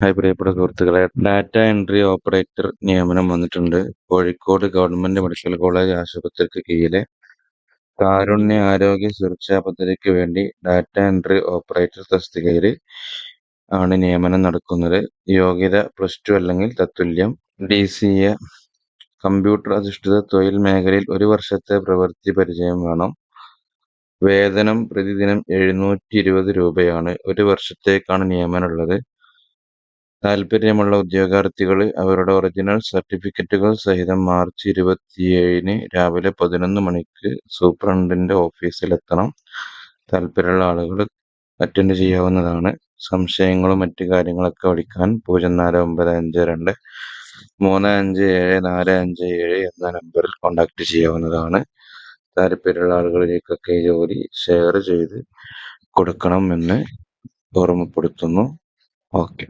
Hi പ്രിയപ്പെട്ട സുഹൃത്തുക്കളെ data entry operator നിയമനം വന്നിട്ടുണ്ട്. കോഴിക്കോട് ഗവൺമെന്റ് മെഡിക്കൽ കോളേജ് ആശുപത്രിക്ക് കീഴിലെ കാരുണ്യ ആരോഗ്യ സുരക്ഷാ പദ്ധതിക്ക് വേണ്ടി ഡാറ്റ എൻട്രി ഓപ്പറേറ്റർ തസ്തികയിൽ ആണ് നിയമനം നടക്കുന്നത്. യോഗ്യത പ്ലസ് ടു അല്ലെങ്കിൽ തത്തുല്യം. ഡി സി എ കമ്പ്യൂട്ടർ അധിഷ്ഠിത തൊഴിൽ മേഖലയിൽ ഒരു വർഷത്തെ പ്രവൃത്തി പരിചയം വേണം. വേതനം പ്രതിദിനം എഴുന്നൂറ്റി ഇരുപത് രൂപയാണ്. ഒരു വർഷത്തേക്കാണ് നിയമനമുള്ളത് താൽപ്പര്യമുള്ള ഉദ്യോഗാർത്ഥികൾ അവരുടെ ഒറിജിനൽ സർട്ടിഫിക്കറ്റുകൾ സഹിതം മാർച്ച് ഇരുപത്തിയേഴിന് രാവിലെ പതിനൊന്ന് മണിക്ക് സൂപ്രണ്ടിന്റെ ഓഫീസിലെത്തണം. താല്പര്യമുള്ള ആളുകൾ അറ്റൻഡ് ചെയ്യാവുന്നതാണ്. സംശയങ്ങളും മറ്റു കാര്യങ്ങളൊക്കെ വിളിക്കാൻ പൂജ്യം നാല് ഒമ്പത് അഞ്ച് രണ്ട് മൂന്ന് അഞ്ച് ഏഴ് നാല് അഞ്ച് ഏഴ് എന്ന നമ്പറിൽ കോൺടാക്റ്റ് ചെയ്യാവുന്നതാണ്. താല്പര്യമുള്ള ആളുകളിലേക്കൊക്കെ ജോലി ഷെയർ ചെയ്ത് കൊടുക്കണം എന്ന് ഓർമ്മപ്പെടുത്തുന്നു. ഓക്കെ